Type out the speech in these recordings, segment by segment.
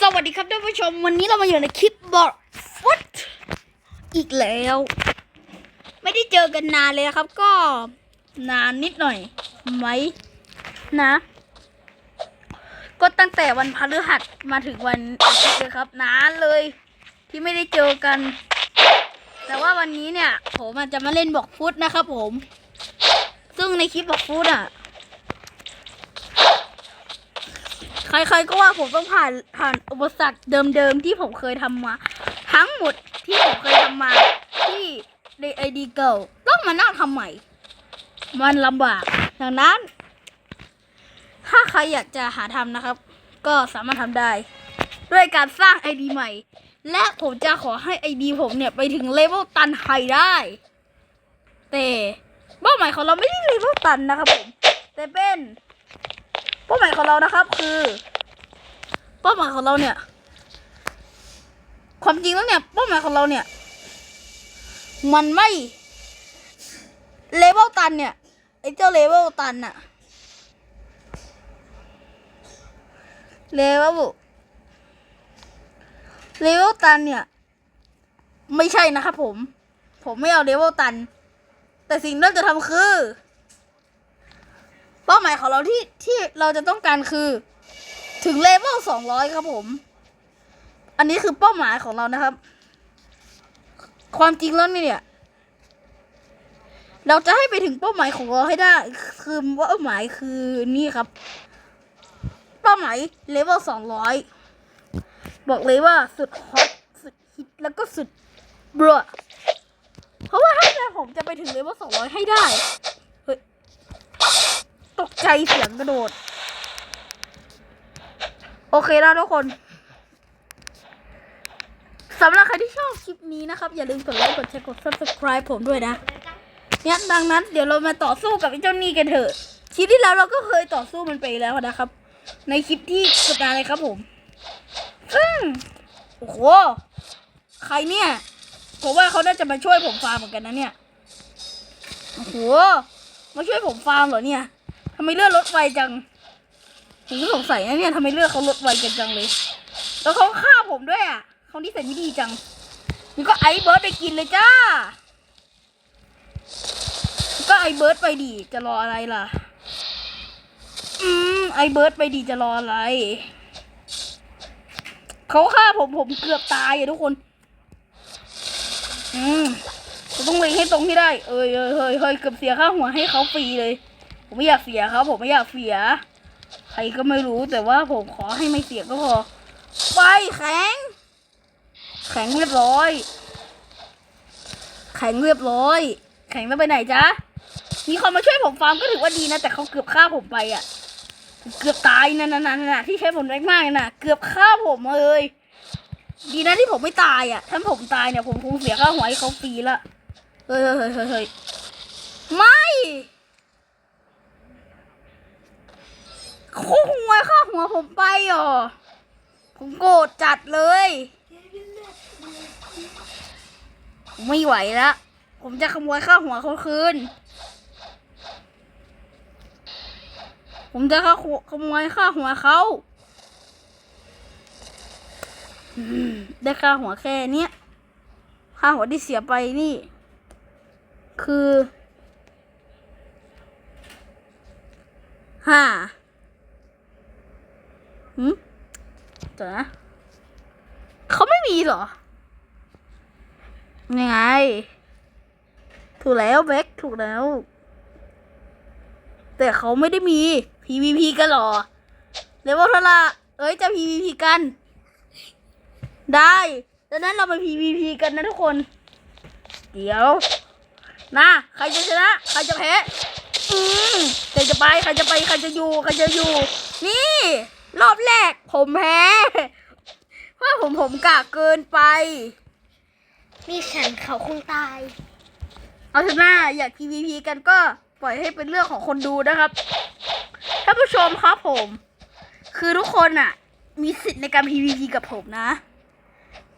สวัสดีครับท่านผู้ชม วันนี้เรามาอยู่ในคลิปบอกฟุตอีกแล้ว ไม่ได้เจอกันนานเลยครับ ก็นานนิดหน่อยไหมนะ ก็ตั้งแต่วันพฤหัสมาถึงวันอาทิตย์เลยครับ นานเลย ที่ไม่ได้เจอกัน แต่ว่าวันนี้เนี่ย ผมจจะมาเล่นบอกฟุตนะครับผม ซึ่งในคลิปบอกฟุตอะ ใครๆก็ว่าผมต้องผ่านผ่านอุปสรรคเดิมๆที่ผมเคยทำมา ทั้งหมดที่ผมเคยทำมา ที่ในไอดีเก่าต้องมานั่งทำใหม่ มันลำบาก ดังนั้น ถ้าใครอยากจะหาทำนะครับ ก็สามารถทำได้ ด้วยการสร้างไอดีใหม่ และผมจะขอให้ไอดีผมเนี่ยไปถึงเลเวลตันไฮได้ แต่เป้าหมายของเราไม่ได้เลเวลตันนะครับผม แต่เป็น เป้าหมายของเรานะครับ คือ เป้าหมายของเราเนี่ย ความจริงแล้วเนี่ย เป้าหมายของเราเนี่ย มันไม่เลเวลตันเนี่ยไอ้เจ้าเลเวลตันอะเลเวลเลเวลตันเนี่ย ไม่ใช่นะครับผม ผมไม่เอาเลเวลตัน แต่สิ่งที่เราจะทำคือ เป้าหมายของเราที่ที่เราจะต้องการคือ ถึงเลเวลสองร้อยครับผม อันนี้คือเป้าหมายของเรานะครับ ความจริงแล้วเนี่ย เราจะให้ไปถึงเป้าหมายของเราให้ได้ คือเป้าหมายคือนี่ครับ เป้าหมายเลเวลสองร้อยบอกเลยว่าสุดฮอตสุดฮิตแล้วก็สุดบรอเพราะว่าถ้าผมจะไปถึงเลเวลสองร้อยให้ได้ ตกใจเสียงกระโดด โอเคแล้วทุกคนสำหรับใครที่ชอบคลิปนี้นะครับ อย่าลืมกดไลค์กดแชร์กด subscribe ผมด้วยนะเนี่ยดังนั้นเดี๋ยวเรามาต่อสู้กับไอ้เจ้านี่กันเถอะคลิปที่แล้วเราก็เคยต่อสู้มันไปแล้วนะครับ ในคลิปที่สุดาเลยครับผมซึ่งโอ้โหใครเนี่ยผมว่าเขาน่าจะมาช่วยผมฟาร์มเหมือนกันนะเนี่ยโอ้โหมาช่วยผมฟาร์มเหรอเนี่ยำไมเลือดลดไวจังผมก็สงสัยนะเนี่ยทำไมเลือดเขาลดไวกันจังเลย แล้วเขาฆ่าผมด้วยอะเขาที่ใส่ไม่ดีจังนี่ก็ไอเบิร์ดไปกินเลยจ้า ก็ไอเบิร์ดไปดีจะรออะไรล่ะ อืมไอเบิร์ดไปดีจะรออะไร เขาฆ่าผมผมเกือบตายอะทุกคน อืมต้องเล็งให้ตรงที่ได้ เอ้ยเอ้ยเฮ้ยเฮ้ยเกือบเสียค่าหัวให้เขาฟรีเลย ผมไม่อยากเสียครับ ผมไม่อยากเสีย ใครก็ไม่รู้แต่ว่าผมขอให้ไม่เสียก็พอ ไปแข็ง แข็งเรียบร้อย แข็งเรียบร้อย แข็งแล้วไปไหนจ๊ะ มีคนมาช่วยผมฟาร์มก็ถือว่าดีนะ แต่เขาเกือบฆ่าผมไปอะ เกือบตายนั่นนั่นะที่ใช้ผลแรงมากๆน่ะเกือบฆ่าผมเลยดีนะที่ผมไม่ตายอะ ถ้าผมตายเนี่ยผมคงเสียค่าหัวให้เขาฟรีละ เฮ้ยเฮ้ยเฮ้ยเฮ้ยไม่ เขาหัวข้าหัวผมไปหรอ ผมโกรธจัดเลย ผมไม่ไหวแล้ว ผมจะขโมยข้าหัวเขาคืน ผมจะข้าขโมยข้าหัวเขา ได้ค่าหัวแค่เนี้ยค่าหัวที่เสียไปนี่ คือห้า หืมเดี๋ยวนะเขาไม่มีเหรอ ยังไง ถูกแล้วแบ็คถูกแล้ว แต่เขาไม่ได้มี PVP กันหรอเลเวลเท่าไหร่เอ้ยจะ PVP กัน ได้ดังนั้นเราไป PVP กันนะทุกคน เดี๋ยวนะใครจะชนะ ใครจะแพ้ อืมใครจะไป ใครจะไป ใครจะอยู่ ใครจะอยู่ นี่ รอบแรก ผมแพ้เพราะผมผมกะเกินไป มีฉันเขาคงตาย เอาเถอะหน้าอยาก PVP กันก็ปล่อยให้เป็นเรื่องของคนดูนะครับท่านผู้ชมครับผม คือทุกคนอะมีสิทธิ์ในการ PVP กับผมนะ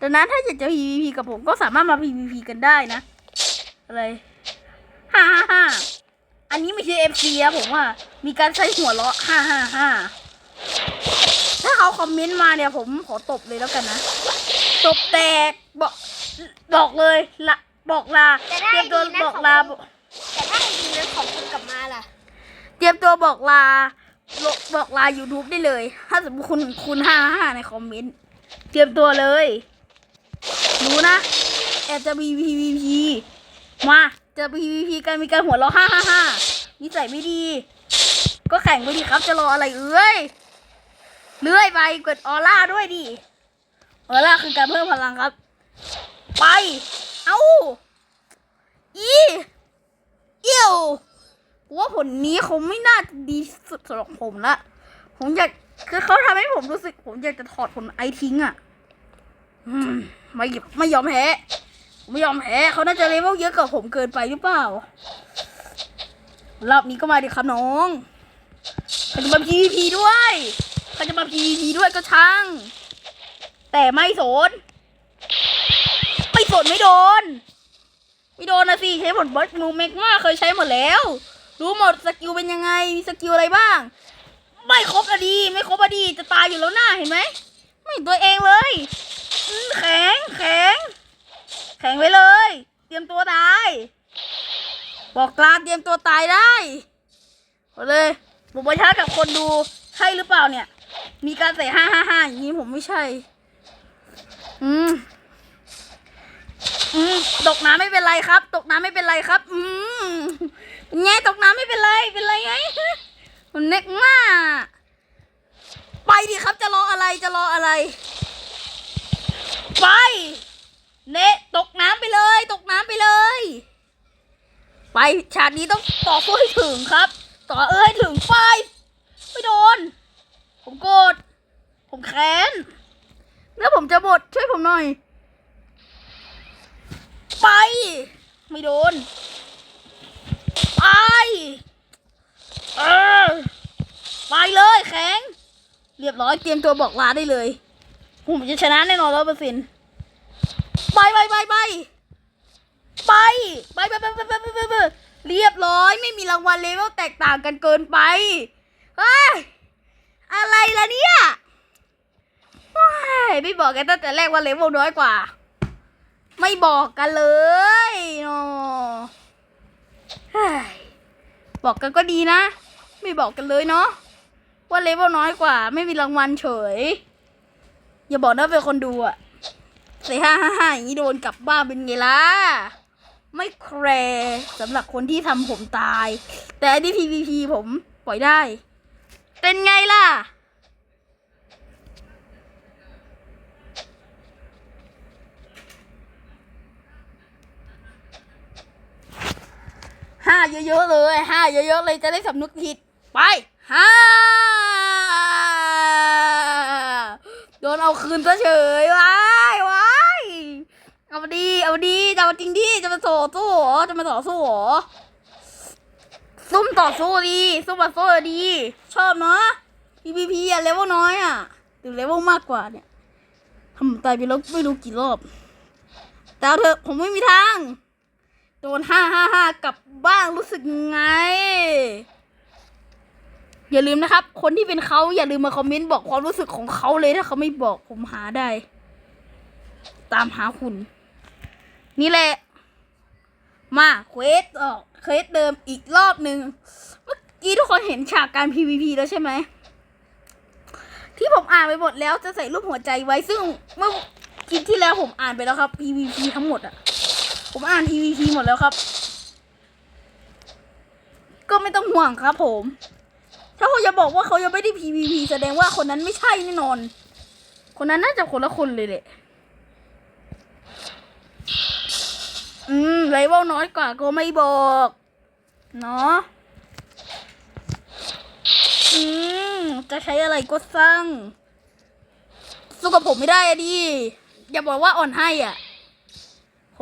ดังนั้นถ้าอยากจะ PVP กับผมก็สามารถมา PVP กันได้นะ อะไรฮ่าฮ่าฮ่าอันนี้ไม่ใช่ MC อะผมว่า มีการใช้หัวเราะฮ่าฮ่าฮ่าถ้า เขาเขาคอมเมนต์มาเนี่ยผมขอตบเลยแล้วกันนะ ตบแตกบอกบอกเลยละบอกลาจะได้เตรียมตัวดีนะบอกของลาคุณแต่ถ้าไอดีนั้นของคุณกลับมาล่ะ เตรียมตัวบอกลาโลบอกลา YouTube ได้เลย ถ้าสมมติคุณคุณห้าห้าในคอมเมนต์เตรียมตัวเลย รู้นะแอบจะมี PVP มาจะ PVP กันมีการหัวเราะห้าห้าห้านิสัยไม่ดี ก็แข่งไปดีครับจะรออะไรเอ้ย เลื่อยไปกดออร่าด้วยดิออร่าคือการเพิ่มพลังครับ ไป เอ้าอีเอี้ยวว่าผลนี้คงไม่น่าจะดีสุดสำหรับผมละผมอยากคือเขาทำให้ผมรู้สึก ผมอยากจะถอดผลไอทิ้งอะ่ะมไม่ไม่ยอมแพ้ไม่ยอมแพ้เขาน่าจะเลเวลเยอะกว่าผมเกินไปหรือเปล่ารอบนี้ก็มาดิครับน้องเขาจะมา PVP ด้วย เขาจะมา PVP ด้วยก็ช่าง แต่ไม่สน ไม่สนไม่โดน ไม่โดนนะสิใช้ผลบอสมูเมกมาเคยใช้หมดแล้ว รู้หมดสกิลเป็นยังไงมีสกิลอะไรบ้าง ไม่ครบอะดี ไม่ครบอะดี จะตายอยู่แล้วหน้าเห็นไหม ไม่ตัวเองเลยแข็งแข็งแข็งไว้เลย เตรียมตัวตาย บอกกลาเตรียมตัวตายได้เลยผมประชากับคนดูใช่หรือเปล่าเนี่ย มีการใส่ห้าห้าห้าอย่างนี้ผมไม่ใช่ อืม อืม ตกน้ำไม่เป็นไรครับ ตกน้ำไม่เป็นไรครับ อืมเป็นไงตกน้ำไม่เป็นไร เป็นไรไงมันเน็กมาก ไปดิครับ จะรออะไร จะรออะไร ไป เนะตกน้ำไปเลย ตกน้ำไปเลย ไป ฉากนี้ต้องต่อสู้ให้ถึงครับ ต่อเอ้ยถึงไป ไม่โดน ผมโกรธ ผมแค้นแล้วผมจะบดช่วยผมหน่อย ไป ไม่โดน ไป เออ ไปเลยแข็ง เรียบร้อยเตรียมตัวบอกลาได้เลย ผมจะชนะแน่นอนร้อยเปอร์เซ็นต์ไปไปไปไปไปไปไปไปไปไปไปไปเรียบร้อยไม่มีรางวัลเลเวลแตกต่างกันเกินไปเฮ้ยอะไรล่ะเนี่ยเฮ้ย ไม่บอกกันตั้งแต่แรกว่าเลเวลน้อยกว่า ไม่บอกกันเลยเนาะบอกกันก็ดีนะ ไม่บอกกันเลยเนาะว่าเลเวลน้อยกว่า ไม่มีรางวัลเฉย อย่าบอกนะเป็นคนดูอะใส่ห้าห้าห้าอย่างนี้โดนกลับบ้านเป็นไงล่ะไม่แคร์สำหรับคนที่ทำผมตาย แต่อันนี้ PVP ผมปล่อยได้ เป็นไงล่ะ ห้าเยอะๆเลยห้าเยอะๆเลยจะได้สำนึกผิด ไปห้าโดนเอาคืนซะเฉยว้ายว้ายเอาดีเอาดีจะเอาจริงดิจะมาต่อสู้หรอจะมาต่อสู้หรอซุ่มต่อสู้ดีซุ่มต่อสู้ดี ชอบเนาะ PVP อะเลเวลน้อยอะหรือเลเวลมากกว่าเนี่ยทำตายไปแล้วไม่รู้กี่รอบแต่เอาเถอะผมไม่มีทาง โดนห้าห้าห้ากลับบ้านรู้สึกไง อย่าลืมนะครับ คนที่เป็นเขาอย่าลืมมาคอมเมนต์บอกความรู้สึกของเขาเลยถ้าเขาไม่บอกผมหาได้ ตามหาคุณ นี่แหละ มาเควสออกเควสเดิมอีกรอบหนึ่งเมื่อกี้ทุกคนเห็นฉากการ PVP แล้วใช่ไหมที่ผมอ่านไปหมดแล้วจะใส่รูปหัวใจไว้ซึ่งเมื่อคลิปที่แล้วผมอ่านไปแล้วครับ PVP ทั้งหมดอะ ผมอ่าน PVP หมดแล้วครับ ก็ไม่ต้องห่วงครับผม ถ้าเขาจะบอกว่าเขายังไม่ได้ PVP แสดงว่าคนนั้นไม่ใช่แน่นอน คนนั้นน่าจะคนละคนเลยแหละ อืมไรเวลน้อยกว่าก็ไม่บอก เนาะอืม จะใช้อะไรก็สร้างสู้กับผมไม่ได้อะดิ อย่าบอกว่าอ่อนให้อะ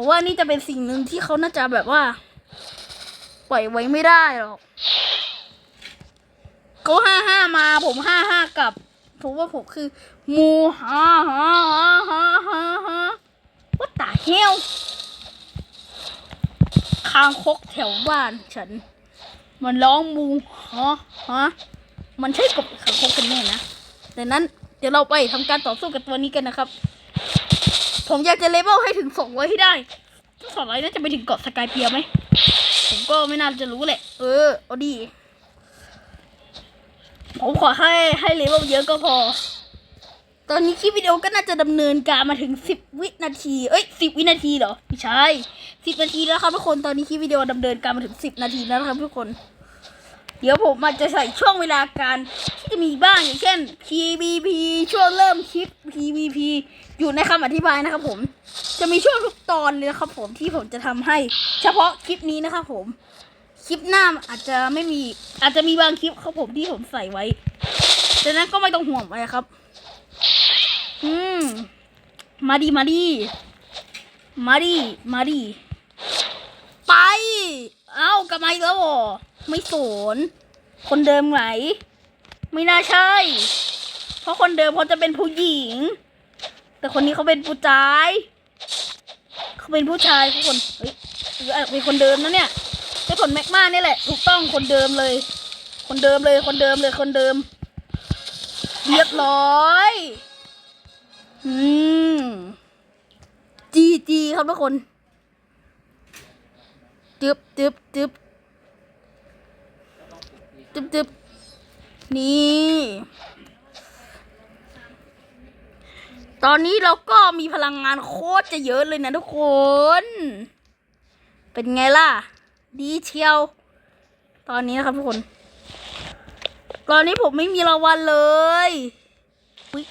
ผมว่านี่จะเป็นสิ่งหนึ่งที่เขาน่าจะแบบว่า ปล่อยไว้ไม่ได้หรอกเขาห้าห้ามาผมห้าห้ากลับผมว่าผมคือมูฮ่าฮ่าฮ่าฮ่าฮ่าฮ่าว่าตาเฮลคางคกแถวบ้านฉัน มันร้องมูฮะฮะมันใช่กบคางคกกันแน่นะแต่นั้นเดี๋ยวเราไปทำการต่อสู้กับตัวนี้กันนะครับ ผมอยากจะเลเวลให้ถึงสองร้อยให้ได้ถ้าสองร้อยน่าจะไปถึงเกาะสกายเปียไหม ผมก็ไม่น่าจะรู้แหละ เออเอาดี ผมขอให้ให้เลเวลเยอะก็พอ ตอนนี้คลิปวิดีโอก็น่าจะดำเนินการมาถึงสิบวินาที เอ้ยสิบวินาทีเหรอ ไม่ใช่สิบนาทีแล้วครับทุกคน ตอนนี้คลิปวิดีโอดำเนินการมาถึงสิบนาทีแล้วครับทุกคน เดี๋ยวผมอาจจะใส่ช่วงเวลาการที่จะมีบ้างอย่างเช่น PVP ช่วงเริ่มคลิป PVP อยู่ในคำอธิบายนะครับผม จะมีช่วงทุกตอนเลยนะครับผมที่ผมจะทำให้ เฉพาะคลิปนี้นะครับผม คลิปหน้าอาจจะไม่มีอาจจะมีบางคลิปครับผมที่ผมใส่ไว้ดังนั้นก็ไม่ต้องห่วงไปครับ อืม มาดีมาดีมาดีมาดีไป เอ้ากลับมาอีกแล้วเหรอ ไม่สน คนเดิมไหนไม่น่าใช่ เพราะคนเดิมเขาจะเป็นผู้หญิง แต่คนนี้เขาเป็นผู้ชาย เขาเป็นผู้ชายทุกคนเฮ้ยหรืออาจเป็นคนเดิมนะเนี่ยไอ้คนแม็กมานี่แหละ ถูกต้องคนเดิมเลย คนเดิมเลยคนเดิมเลยคนเดิม เรียบร้อยอืมจีจีครับทุกคนจึ๊บจึ๊บจึ๊บ จึบจึบนี่ ตอนนี้เราก็มีพลังงานโคตรจะเยอะเลยนะทุกคน เป็นไงล่ะ ดีเชียว ตอนนี้นะครับทุกคน ตอนนี้ผมไม่มีรางวัลเลยอุ๊ย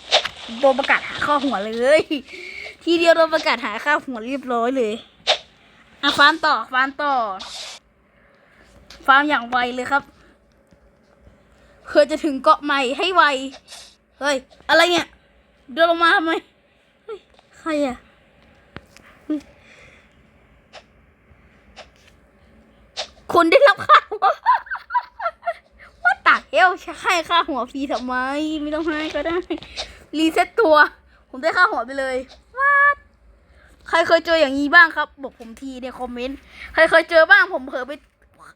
โดนประกาศหาข้อหัวเลย ทีเดียวโดนประกาศหาค่าหัวเรียบร้อยเลยอะฟาร์มต่อฟาร์มต่อฟาร์มอย่างไวเลยครับ เพื่อจะถึงเกาะใหม่ให้ไว เฮ้ย อะไรเนี่ย เดินลงมาทำไม เฮ้ย ใครอะคุณได้รับค่าหัวว่าตักเอลใช่ค่าหัวฟรีทำไม ไม่ต้องให้ก็ได้ รีเซ็ตตัว ผมได้ค่าหัวไปเลยว้าใครเคยเจออย่างนี้บ้างครับ บอกผมทีในคอมเมนต์ ใครเคยเจอบ้างผมเผลอไป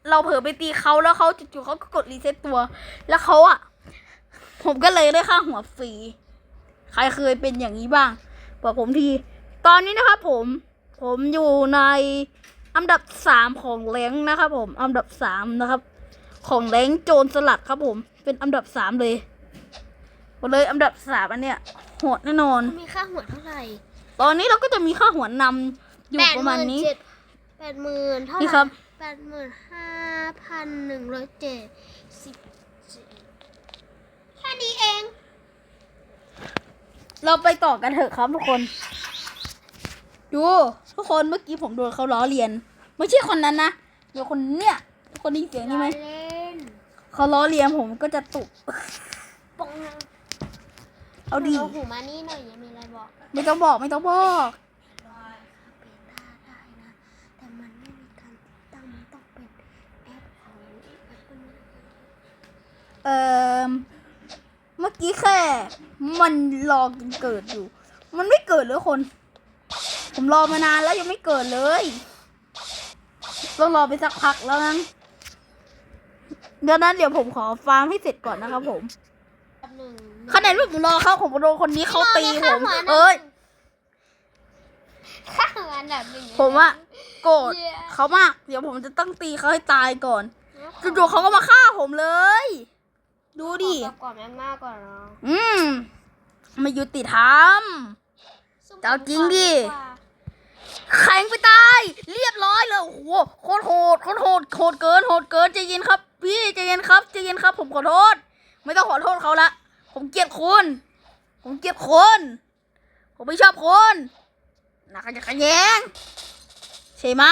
เราเผลอไปตีเขาแล้วเขาจู่ๆเขาก็กดรีเซ็ตตัว แล้วเขาอะ ผมก็เลยได้ค่าหัวฟรี ใครเคยเป็นอย่างนี้บ้าง บอกผมที ตอนนี้นะครับผม ผมอยู่ในอันดับสามของแรงค์นะครับผม อันดับสามนะครับ ของแรงค์โจรสลัดครับผม เป็นอันดับสามเลยบอกเลยอันดับสามอันเนี้ยโหดแน่นอน มีค่าหัวเท่าไหร่ ตอนนี้เราก็จะมีค่าหัวนำอยู่ประมาณนี้แปดหมื่นเท่าไหนี่ร่ครับแปดหมื่นห้าพันหนึ่งร้อยเจ็ดสิบเจ็ดแค่นี้เอง เราไปต่อกันเถอะครับทุกคน ดู ทุกคนเมื่อกี้ผมโดนเขาล้อเลียน ไม่ใช่คนนั้นนะเดี๋ยวคนเนี้ยคนนี้เสียงนี่ไหมเล่นเขาล้อเลียนผมก็จะตุก ปองเอาดีเอาหูมานี่หน่อยยังมีอะไรบอก ไม่ต้องบอกไม่ต้องบอก เปต้าได้นะ แต่มันไม่มีการติดตั้งมันต้องเป็นแอปของแอปเปิล เอ่อเมื่อกี้แค่ มันรอกันเกิดอยู่ มันไม่เกิดเลยคน ผมรอมานานแล้วยังไม่เกิดเลยต้องรอไปสักพักแล้วนั้นดังนั้นเดี๋ยวผมขอฟาร์มให้เสร็จก่อนนะครับผมหนึ่งขนาดที่ผมรอเขาผมโดนคนนี้เขาตีผมข้าหัวนะเอ้ยข้าหัวอันดับหนึ่งผมอะโกรธเขามาก เดี๋ยวผมจะต้องตีเขาให้ตายก่อนจู่ๆเขาก็มาฆ่าผมเลย ดูดิขอประกอบแม่มากก่อนเนาะอืมไม่ยุติธรรมจะเอาจริงดิแข็งไปตาย เรียบร้อยเลยโอ้โหโคตรโหดโคตรโหดโหดเกินโหดเกินใจเย็นครับ พี่ใจเย็นครับใจเย็นครับ ผมขอโทษ ไม่ต้องขอโทษเขาละผมเกลียดคุณผมเกลียดคนผมไม่ชอบคนนักจะขยงใช่ไหม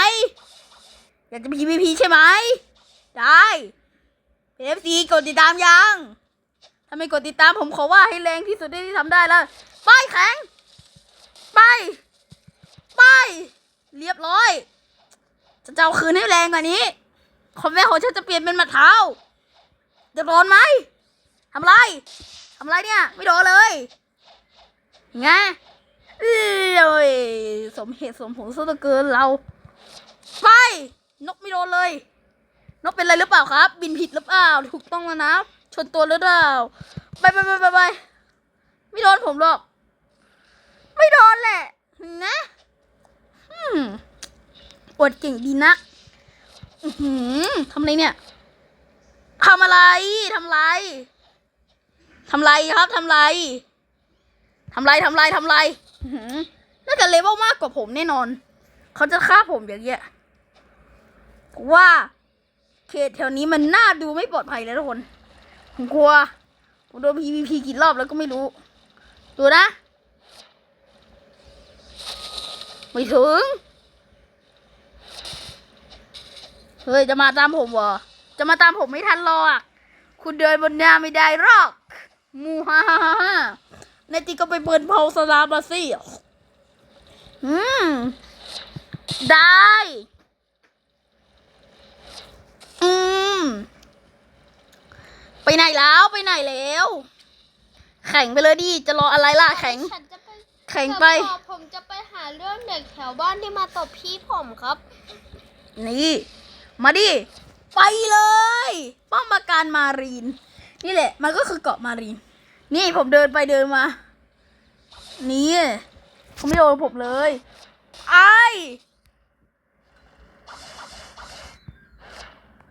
อยากจะ PVP ใช่ไหม ได้ เป็น FC กดติดตามยังถ้าไม่กดติดตามผมขอว่าให้แรงที่สุดที่ทำได้แล้วไปแข็ง ไป ไป เรียบร้อย จะเจะเอาคืนให้แรงกว่านี้คอมแม่ของฉันจะเปลี่ยนเป็นมัดเท้าจะโดนไหมทำไรทำไรเนี่ย ไม่โดนเลยไงเอ้ยสมเหตุสมผลซะเหลือเกินเรา ไป นกไม่โดนเลย นกเป็นอะไรหรือเปล่าครับ บินผิดหรือเปล่า ถูกต้องแล้วนะ ชนตัวหรือเปล่า ไปไปไปไปไปไม่โดนผมหรอก ไม่โดนแหละ นะอืมอวดเก่งดีนักอือหือทำอะไรเนี่ยทำอะไรทำอะไรทำไรครับทำไรทำไรทำไรทำไรหือน่าจะเลเวลมากกว่าผมแน่นอน เขาจะฆ่าผมอย่างเงี้ยว่า เขตแถวนี้มันน่าดูไม่ปลอดภัยเลยทุกคน ผมกลัว ผมโดน PVP กี่รอบแล้วก็ไม่รู้ ดูนะ ไม่ถึง เฮ้ย จะมาตามผมเหรอจะมาตามผมไม่ทันหรอก คุณเดินบนหน้าไม่ได้หรอก มูฮ่าฮ่าฮ่าฮ่าในตีก็ไปเบิร์นเผาสลามมาสิอืม ได้ อืม ไปไหนแล้วไปไหนแล้ว แข่งไปเลยดิ จะรออะไรล่ะแข่ง ฉันจะไปแข่งไปเธอบอกผมจะไปหาเรื่องเด็กแถวบ้านที่มาตบพี่ผมครับ นี่ มาดิ ไปเลย ป้อมปราการมารีน นี่แหละ มันก็คือเกาะมารีน นี่ผมเดินไปเดินมา นี่เขาไม่โดนผมเลย ไอ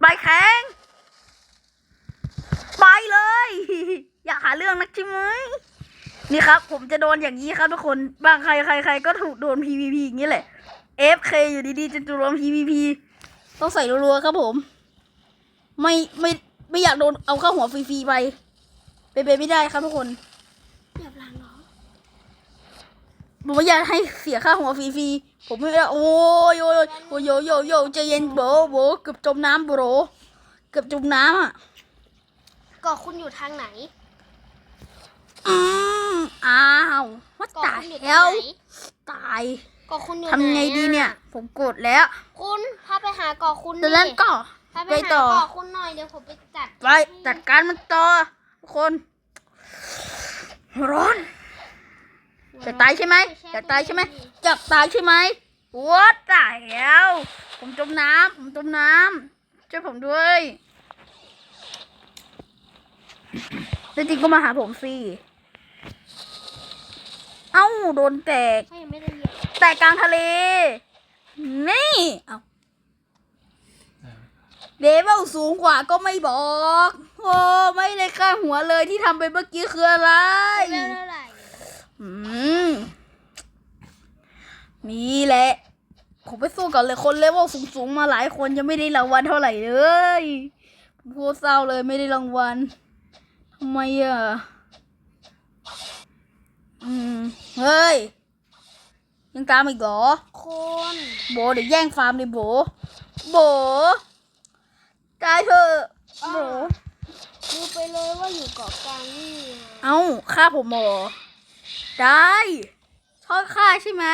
ไปแข่งไปเลย อยากหาเรื่องนักใช่ไหมนี่ครับ ผมจะโดนอย่างนี้ครับทุกคนบางใครใครใครก็ถูกโดน PVP อย่างนี้แหละ FK อยู่ดีๆจะโดน PVP ต้องใส่รัวๆครับผม ไม่ไม่ไม่อยากโดนเอาเข้าหัวฟรีๆไปเป็นไปไม่ได้ครับทุกคนอย่าพลังเนาะผมไม่อยากให้เสียค่าหัวฟรีๆ ผมไม่ได้โอ้ยโอ้ยโอ้ยโยโยโยใจเย็นโบโบเกือบจมน้ำโบรเกือบจมน้ำอะเกาะคุณอยู่ทางไหนอืมอ้าวว่าเกาะตายคุณอยู่แล้ทางวไหนตายเกาะคุณอยู่ทำไงหอะดีเนี่ย ผมกดแล้วคุณพาไปหาเกาะคุณแต่แล้วก็ พาไปไปหาต่อ เกาะคุณหน่อยเดี๋ยวผมไปจัดไปจัดการมันต่อทุกคน ร้อน จะตายใช่ไหมจะตายใช่ไหมจะตายใช่ไหมวัดตายแล้วผมจมน้ำผมจมน้ำช่วยผมด้วยแล้วจริงก็มาหาผมสิเอ้าโดนแตกเขายังไม่ได้เหยียบแตกกลางทะเล นี่เอาเดเวลสูงกว่าก็ไม่บอก โอ้ไม่ได้ค่าหัวเลยที่ทำไปเมื่อกี้คืออะไร นี่แหละ ผมไปสู้กับเลยคนเลเวลสูงๆมาหลายคนยังไม่ได้รางวัลเท่าไหร่เลยผมโคตรเศร้าเลยไม่ได้รางวัลทำไมอะ อืม เฮ้ย ยังตามอีกเหรอคุณโบเดี๋ยวแย่งฟาร์มเลยโบ โบตายเถอะโบดูไปเลยว่าอยู่เกาะกลางนี่นะเอ้าฆ่าผมเหรอ ได้ชอบฆ่าใช่ไหม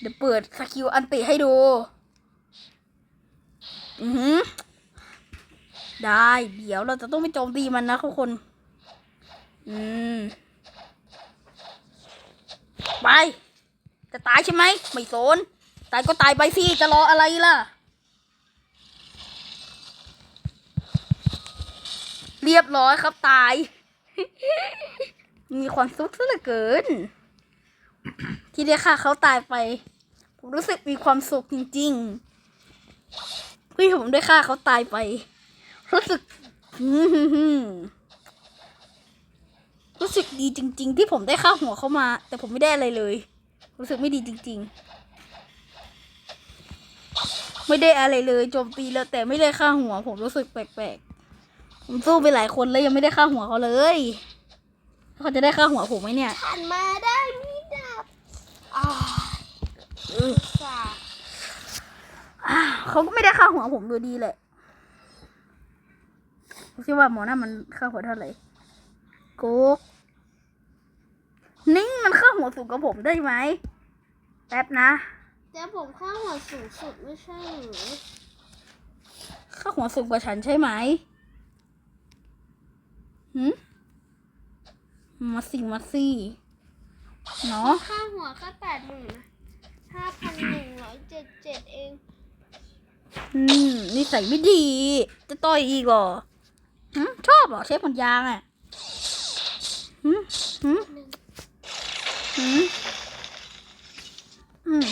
เดี๋ยวเปิดสกิลอันติให้ดูอือหือได้ เดี๋ยวเราจะต้องไปโจมตีมันนะทุกคน อืม ไป จะตายใช่ไหม ไม่สน ตายก็ตายไปสิ จะรออะไรล่ะ เรียบร้อยครับตาย มีความสุขซะเหลือเกิน ที่ได้ฆ่าเขาตายไป ผมรู้สึกมีความสุขจริงๆที่ผมได้ฆ่าเขาตายไป รู้สึกรู้สึกดีจริง ๆ ที่ผมได้ฆ่าหัวเขามา แต่ผมไม่ได้อะไรเลย รู้สึกไม่ดีจริง ๆ ไม่ได้อะไรเลยโจมตีแล้วแต่ไม่ได้ฆ่าหัว ผมรู้สึกแปลกๆผมสู้ไปหลายคนแล้วยังไม่ได้ฆ่าหัวเขาเลย เขาจะได้ฆ่าหัวผมไหมเนี่ย ผ่านมาได้มีดาบอ่าเออสาอ่าเขาก็ไม่ได้ฆ่าหัวผมอยู่ดีแหละผมคิดว่าหมอนั่นมันฆ่าหัวเท่าไหร่โกกนิ่งมันฆ่าหัวสูงกับผมได้ไหมแป๊บนะ แต่ผมข้างหัวสูงสุดไม่ใช่หรือฆ่าหัวสูงกว่าฉันใช่ไหมหืม มาสิมาสิเนาะค่าหัวแค่แปดหมื่นห้าพันหนึ่งร้อยเจ็ดเจ็ดเอง อืมนิสัยไม่ดี จะต่อยอีกเหรอหืมชอบเหรอเชฟคนยางอะหหืมหืมหนึ่งหืมอืม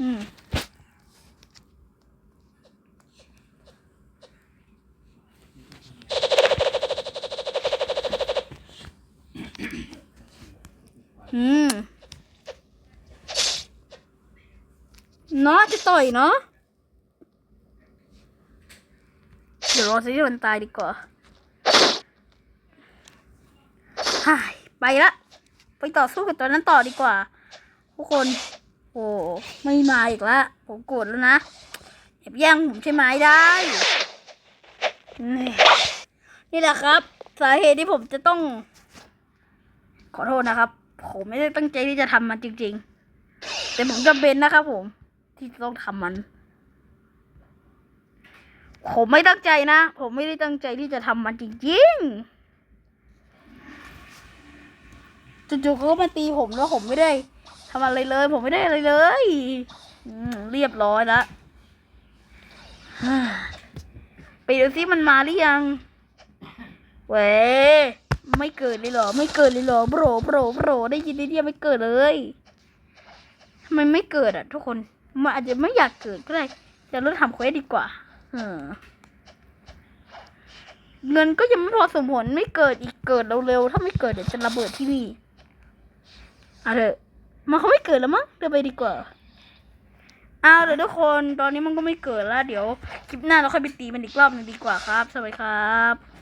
อืม อืมเนาะจะต่อยเนาะเดี๋ยวรอซิที่มันตายดีกว่าฮ่ายไปละไปต่อสู้กับตัวนั้นต่อดีกว่า ทุกคน โอ้ไม่มาอีกล้วผมโกรธแล้วนะแอบแย่งผมใช่ไหมได้ นี่แหละครับ สาเหตุที่ผมจะต้อง ขอโทษนะครับ ผมไม่ได้ตั้งใจที่จะทำมันจริง ๆ แต่ผมจำเป็นนะครับผม ที่ต้องทำมัน ผมไม่ตั้งใจนะ ผมไม่ได้ตั้งใจที่จะทำมันจริงๆจู่ๆเขาก็มาตีผมแล้วผมไม่ได้ทำอะไรเลย ผมไม่ได้อะไรเลยเรียบร้อยแล้วไปดูซิมันมาหรือยัง เว้ย ไม่เกิดเลยเหรอ ไม่เกิดเลยเหรอโบรโบรโบรได้ยินได้เดียไม่เกิดเลยทำไมไม่เกิดอะ ทุกคนมันอาจจะไม่อยากเกิดก็ได้จะเลิกทำเควสดีกว่าเงินก็ยังไม่พอสมผลไม่เกิดอีกเกิดเร็วๆถ้าไม่เกิดเดี๋ยวจะระเบิดที่นี่เอาเถอะมันเขาไม่เกิดแล้วมั้งเดินไปดีกว่าเอาเดี๋ยวทุกคนตอนนี้มันก็ไม่เกิดแล้ว เดี๋ยวคลิปหน้าเราค่อยไปตีมันอีกรอบหนึ่งดีกว่าครับ สวัสดีครับ